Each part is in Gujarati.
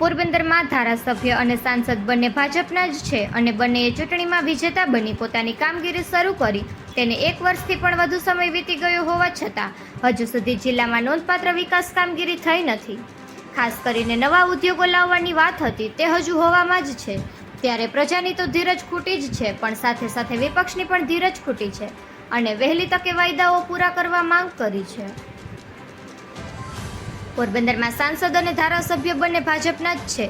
પોરબંદરમાં ધારાસભ્ય અને સાંસદ બંને ભાજપના જ છે અને બંનેએ ચૂંટણીમાં વિજેતા બની પોતાની કામગીરી શરૂ કરી. તેને એક વર્ષથી પણ વધુ સમય વીતી ગયો હોવા છતાં, હજુ સુધી જિલ્લામાં નોંધપાત્ર વિકાસ કામગીરી થઈ નથી. ખાસ કરીને નવા ઉદ્યોગો લાવવાની વાત હતી, તે હજુ હોવામાં જ છે. ત્યારે પ્રજાની તો ધીરજ ખૂટી જ છે, પણ સાથે સાથે વિપક્ષની પણ ધીરજ ખૂટી છે અને વહેલી તકે વાયદાઓ પૂરા કરવા માંગ કરી છે. પોરબંદરમાં સાંસદ અને ધારાસભ્ય બંને ભાજપના જ છે.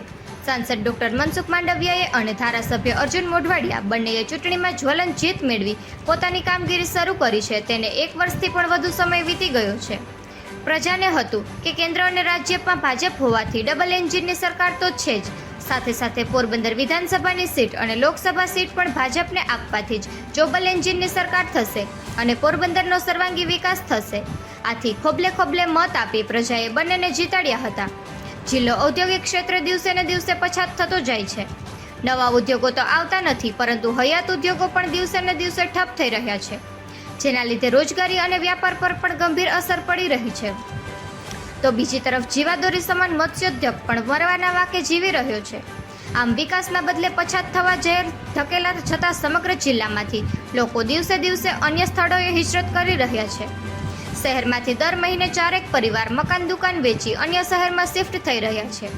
સાંસદ ડોક્ટર મનસુખ માંડવિયાએ અને ધારાસભ્ય અર્જુન મોઢવાડિયા બંનેએ ચૂંટણીમાં જ્વલંત જીત મેળવી પોતાની કામગીરી શરૂ કરી છે. તેને એક વર્ષથી પણ વધુ સમય વીતી ગયો છે. પ્રજાને હતું કે કેન્દ્ર અને રાજ્યમાં ભાજપ હોવાથી ડબલ એન્જિનની સરકાર તો છે જ. સાથે સાથે પોરબંદર વિધાનસભાની સીટ અને લોકસભા સીટ પણ ભાજપને આપવાથી જ ચોબલ એન્જિનની સરકાર થશે અને પોરબંદરનો સર્વાંગી વિકાસ થશે. આથી ખોબલે ખોબલે મત આપી પ્રજાએ બંનેને જીતાડ્યા હતા. જિલ્લો ઔદ્યોગિક ક્ષેત્રે દિવસે ને દિવસે પછાત થતો જાય છે. નવા ઉદ્યોગો તો આવતા નથી, પરંતુ હયાત ઉદ્યોગો પણ દિવસે ને દિવસે ઠપ થઈ રહ્યા છે, જેના લીધે રોજગારી અને વ્યાપાર પર પણ ગંભીર અસર પડી રહી છે. તો બીજી તરફ જીવાદોરી સમાન મત્સ્યોદ્યોગ પણ મરવાના વાકે જીવી રહ્યો છે. આમ વિકાસના બદલે પછાત થવા જઈ ધકેલા છતાં સમગ્ર જિલ્લામાંથી લોકો દિવસે દિવસે અન્ય સ્થળોએ હિજરત કરી રહ્યા છે. શહેરમાંથી દર મહિને ચારેક પરિવાર મકાન દુકાન વેચી અન્ય શહેરમાં શિફ્ટ થઈ રહ્યા છે.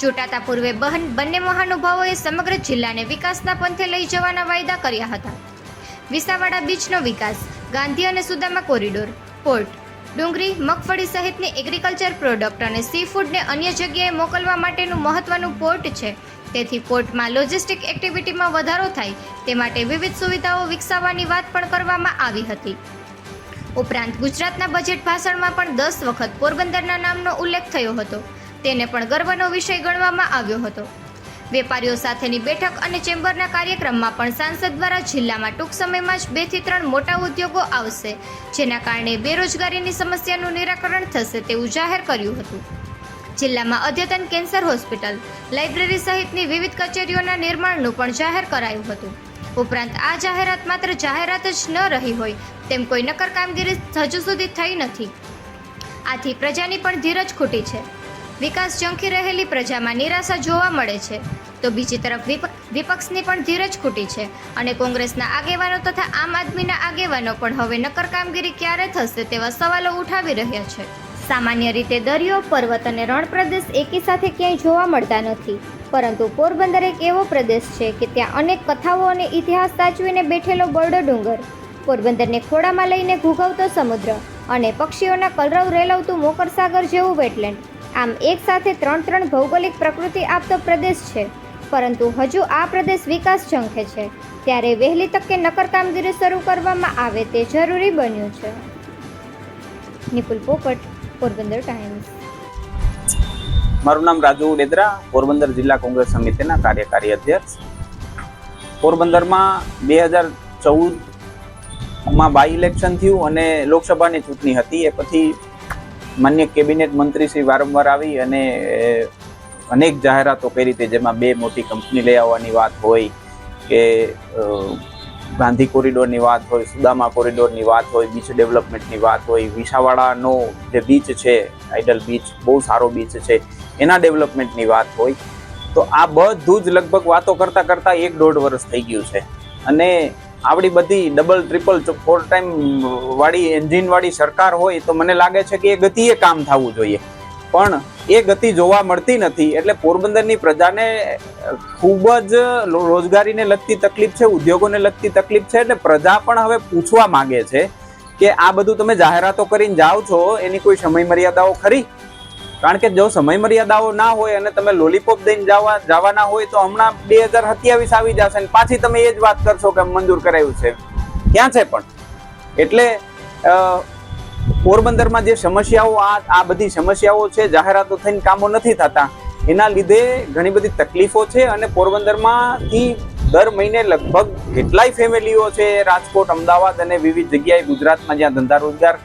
ચૂંટાતા પૂર્વે બહન બંને મહાનુભાવોએ સમગ્ર જિલ્લાને વિકાસના પંથે લઈ જવાના વાયદા કર્યા હતા. વિસાવાડા બીચનો વિકાસ, ગાંધી અને સુદામા કોરિડોર, પોર્ટ ડુંગળી મગફળી સહિતની એગ્રીકલ્ચર પ્રોડક્ટ અને સી ફૂડને અન્ય જગ્યાએ મોકલવા માટેનું મહત્વનું પોર્ટ છે. તેથી પોર્ટમાં લોજિસ્ટિક એક્ટિવિટીમાં વધારો થાય તે માટે વિવિધ સુવિધાઓ વિકસાવવાની વાત પણ કરવામાં આવી હતી. ઉપરાંત ગુજરાતના બજેટ ભાષણમાં પણ દસ વખત પોરબંદરના નામનો ઉલ્લેખ થયો હતો. તેને પણ ગર્વનો વિષય ગણવામાં આવ્યો હતો. વેપારીઓ સાથેની બેઠક અને ચેમ્બરના કાર્યક્રમમાં પણ સાંસદ દ્વારા જિલ્લામાં ટૂંક સમયમાં જ બેથી ત્રણ મોટા ઉદ્યોગો આવશે, જેના કારણે બેરોજગારીની સમસ્યાનું નિરાકરણ થશે તેવું જાહેર કર્યું હતું. જિલ્લામાં અદ્યતન કેન્સર હોસ્પિટલ, લાઇબ્રેરી સહિતની વિવિધ કચેરીઓના નિર્માણનું પણ જાહેર કરાયું હતું. ઉપરાંત આ જાહેરાત માત્ર જાહેરાત જ ન રહી હોય તેમ કોઈ નક્કર કામગીરી હજુ સુધી થઈ નથી. આથી પ્રજાની પણ ધીરજ ખૂટી છે. વિકાસ ઝંખી રહેલી પ્રજામાં નિરાશા જોવા મળે છે. તો બીજી તરફ વિપક્ષની પણ ધીરજ ખૂટી છે અને કોંગ્રેસના આગેવાનો તથા આમ આદમીના આગેવાનો પણ હવે નક્કર કામગીરી ક્યારે થશે તેવા સવાલો ઉઠાવી રહ્યા છે. સામાન્ય રીતે દરિયો, પર્વત અને રણ પ્રદેશ એકી સાથે ક્યાંય જોવા મળતા નથી. પરંતુ પોરબંદર એક એવો પ્રદેશ છે કે ત્યાં અનેક કથાઓ અને ઇતિહાસ સાચવીને બેઠેલો બરડો ડુંગર પોરબંદરને ખોળામાં લઈને ઘૂઘવતો સમુદ્ર અને પક્ષીઓના કલરવ રેલવતું મોકર સાગર જેવું વેટલેન્ડ આમ એક સાથે ત્રણ ત્રણ ભૌગોલિક પ્રકૃતિ આપતો પ્રદેશ છે. પરંતુ હજુ આ પ્રદેશ વિકાસ ઝંખે છે. ત્યારે વહેલી તકે નકર કામગીરી શરૂ કરવામાં આવે તે જરૂરી બન્યું છે. નિપુલ પોપટ, પોરબંદર ટાઈમ્સ. મારું નામ રાજુ ડેદરા, પોરબંદર જિલ્લા કોંગ્રેસ સમિતિના કાર્યકારી અધ્યક્ષ. પોરબંદરમાં બે હજાર ચૌદમાં બાય ઇલેક્શન થયું અને લોકસભાની ચૂંટણી હતી. એ પછી માન્ય કેબિનેટ મંત્રી શ્રી વારંવાર આવી અને અનેક જાહેરાતો કરી હતી, જેમાં બે મોટી કંપની લઈ આવવાની વાત હોય કે ગાંધી કોરિડોરની વાત હોય, સુદામા કોરિડોરની વાત હોય, બીચ ડેવલપમેન્ટની વાત હોય, વિસાવાડાનો જે બીચ છે, આઇડલ બીચ, બહુ સારો બીચ છે, એના ડેવલપમેન્ટની વાત હોય. તો આ બધું જ લગભગ વાતો કરતાં કરતાં એક દોઢ વર્ષ થઈ ગયું છે. અને આવડી બધી ડબલ ટ્રિપલ ફોર ટાઈમ વાળી એન્જિન વાળી સરકાર હોય તો મને લાગે છે કે એ ગતિએ કામ થવું જોઈએ. પણ એ ગતિ જોવા મળતી નથી એટલે પોરબંદરની પ્રજાને ખૂબ જ રોજગારીને લગતી તકલીફ છે, ઉદ્યોગોને લગતી તકલીફ છે એટલે પ્રજા પણ હવે પૂછવા માગે છે કે આ બધું તમે જાહેરાતો કરીને જાઓ છો, એની કોઈ સમય મર્યાદાઓ ખરી? કારણ કે જો સમય મર્યાદાઓ ના હોય અને તમે લોલીપોપ દઈને જવા, જવાના હોય તો હમણાં બે હજાર સત્યાવીસ આવી જશે ને પાછી તમે એ જ વાત કરશો કે મંજૂર કરાયું છે. ક્યાં છે પણ? એટલે પોરબંદરમાં જે સમસ્યાઓ આ આ બધી સમસ્યાઓ છે, જાહેરાતો થઈને કામો નથી થતા, એના લીધે ઘણી બધી તકલીફો છે અને પોરબંદરમાંથી દર મહિને લગભગ કેટલાય ફેમિલીઓ છે, રાજકોટ, અમદાવાદ અને વિવિધ જગ્યાએ ગુજરાતમાં જ્યાં ધંધા રોજગાર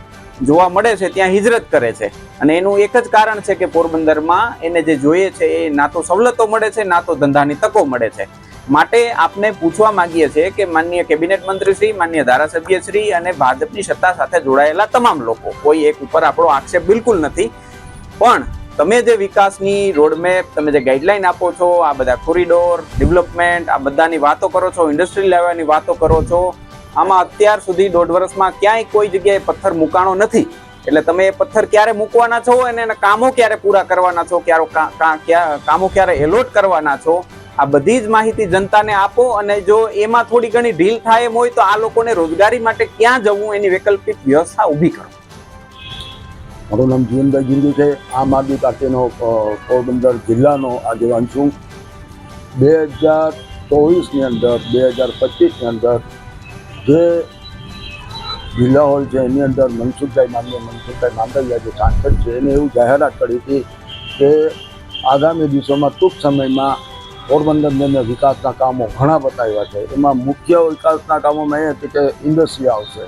જોવા મળે છે, ત્યાં હિજરત કરે છે. અને એનું એક જ કારણ છે કે પોરબંદરમાં એને જે જોઈએ છે, એ ના તો સવલતો મળે છે, ના તો ધંધાની તકો મળે છે. માટે આપને પૂછવા માંગીએ છીએ કે માન્ય કેબિનેટ મંત્રી શ્રી માનનીય ધારાસભ્ય શ્રી અને ભાજપની સત્તા સાથે જોડાયેલા તમામ લોકો, કોઈ એક ઉપર આપણો આક્ષેપ બિલકુલ નથી. પણ તમે જે વિકાસની રોડમેપ તમે જે ગાઈડલાઈન આપો છો, આ બધા કોરિડોર ડેવલપમેન્ટ આ બધાની વાતો કરો છો ઇન્ડસ્ટ્રી લેવાની વાતો કરો છો આમાં અત્યાર સુધી દોઢ વર્ષમાં ક્યાંય કોઈ જગ્યાએ પથ્થર મૂકાણો નથી. એટલે તમે એ પથ્થર ક્યારે મૂકવાના છો અને એના કામો ક્યારે પૂરા કરવાના છો, ક્યારે કામો ક્યારે એલોટ કરવાના છો, આ બધી જ માહિતી જનતાને આપો અને જો એમાં થોડી ઘણી ઢીલ થાય એમ હોય તો આ લોકોને રોજગારી માટે ક્યાં જવું એની વૈકલ્પિક વ્યવસ્થા ઊભી કરો. મારું નામ જીવનભાઈ ગિંદુ છે. આમ આદમી પાર્ટીનો પોરબંદર જિલ્લાનો આગેવાન છું. બે હજાર ચોવીસની અંદર, બે હજાર પચીસની અંદર જે જિલ્લા હોલ છે, એની અંદર મનસુખભાઈ માન્ય મનસુખભાઈ માંડવિયા જે સાંસદ છે, એને એવું જાહેરાત કરી હતી કે આગામી દિવસોમાં ટૂંક સમયમાં પોરબંદરની વિકાસના કામો ઘણા બતાવ્યા છે. એમાં મુખ્ય વિકાસના કામોમાં એ હતી કે ઇન્ડસ્ટ્રી આવશે.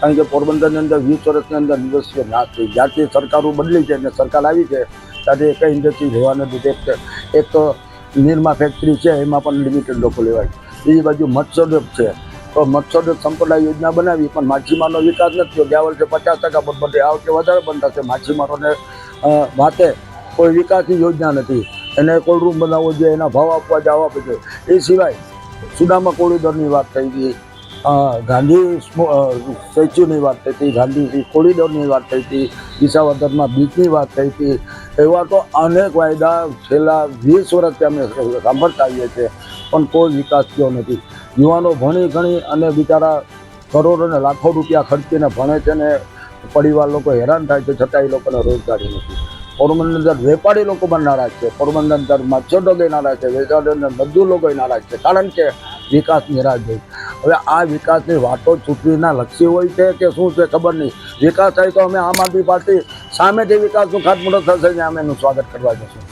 કારણ કે પોરબંદરની અંદર વીસ વર્ષની અંદર ઇન્ડસ્ટ્રીઓ નાશ થઈ. જ્યારથી સરકારો બદલી છે અને સરકાર આવી છે ત્યાંથી એક ઇન્ડસ્ટ્રી રહેવા નથી એક નિરમા ફેક્ટરી છે, એમાં પણ લિમિટેડ લોકો લેવાય બીજી બાજુ મત્સ્યોદ્યોગ છે. મત્સ્યોદ્યોગ સંપ્રદાય યોજના બનાવી, પણ માછીમારનો વિકાસ નથી થયો. ગયા વર્ષે પચાસ ટકા બંધ બધે આ વખતે વધારે બંધ થશે. માછીમારોને માટે કોઈ વિકાસની યોજના નથી. એને કોઈ રૂમ બનાવવો જોઈએ, એના ભાવ આપવા જવા પડશે એ સિવાય સુદામા કોરિડોરની વાત થઈ ગઈ. ગાંધી સ્ટેચ્યુની વાત થઈ હતી ગાંધી કોરિડોરની વાત થઈ હતી, વિસાવદરમાં બીચની વાત થઈ હતી. એવા તો અનેક વાયદા છેલ્લા વીસ વર્ષથી અમે સાંભળતા આવીએ છીએ, પણ કોઈ વિકાસ થયો નથી. યુવાનો ભણી ગણી અને બિચારા કરોડો અને લાખો રૂપિયા ખર્ચીને ભણે છે ને પરિવાર લોકો હેરાન થાય છે, છતાં એ લોકોને રોજગારી નથી. પોરબંદર વેપારી લોકો પણ નારાજ છે. પોરબંદર મત્સ્યોદ્યોગો નારાજ છે વેચાણ મજદૂર લોકો નારાજ છે, કારણ કે વિકાસ નિરાજ હોય હવે આ વિકાસની વાતો ચૂંટણીના લક્ષી હોય છે કે શું છે ખબર નહીં. વિકાસ થાય તો અમે આમ આદમી પાર્ટી સામેથી વિકાસનું ખાતમુહૂર્ત થશે ને અમે એનું સ્વાગત કરવા જશું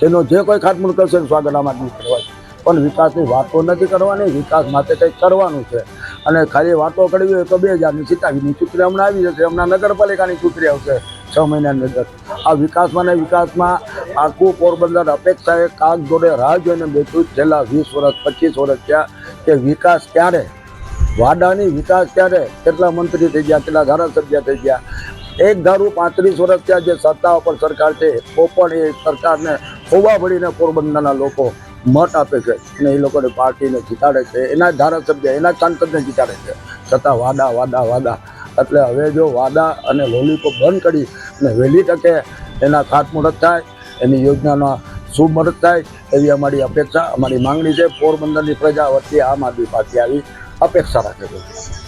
તેનો જે કોઈ ખાતમુહૂર્ત કરશે એનું સ્વાગત આમ આદમી કરવા. પણ વિકાસની વાતો નથી કરવાની, વિકાસ માટે કંઈક કરવાનું છે. અને ખાલી વાતો કરવી હોય તો બે હજારની સિત્તાવીસની ચૂંટણી હમણાં આવી જશે, હમણાં નગરપાલિકાની ચૂંટણી આવશે, છ મહિનાની અંદર. આ વિકાસમાં ને વિકાસમાં આખું પોરબંદર અપેક્ષાએ કાગ જોડે રાહ જોઈને બેઠું છેલ્લા વીસ વર્ષ, પચીસ વર્ષ થયા કે વિકાસ ક્યારે? વાડાની વિકાસ ક્યારે? કેટલા મંત્રી થઈ ગયા, કેટલા ધારાસભ્ય થઈ ગયા? એક ધારું પાંત્રીસ વર્ષ થયા જે સત્તા ઉપર સરકાર છે, તો પણ એ સરકારને ખોવા ભળીને પોરબંદરના લોકો મત આપે છે. અને એ લોકોને પાર્ટીને જીતાડે છે. એના ધારાસભ્ય, એના સાંસદને જીતાડે છે. છતાં વાદા વાદા વાદા. એટલે હવે જો વાદા અને લોલીપોપ બંધ કરી અને વહેલી તકે એના ખાતમુહૂર્ત થાય, એની યોજનાના શુભ મદદ થાય, એવી અમારી અપેક્ષા, અમારી માંગણી છે. પોરબંદરની પ્રજા વચ્ચે આમ આદમી પાર્ટી આવી અપેક્ષા રાખે છે.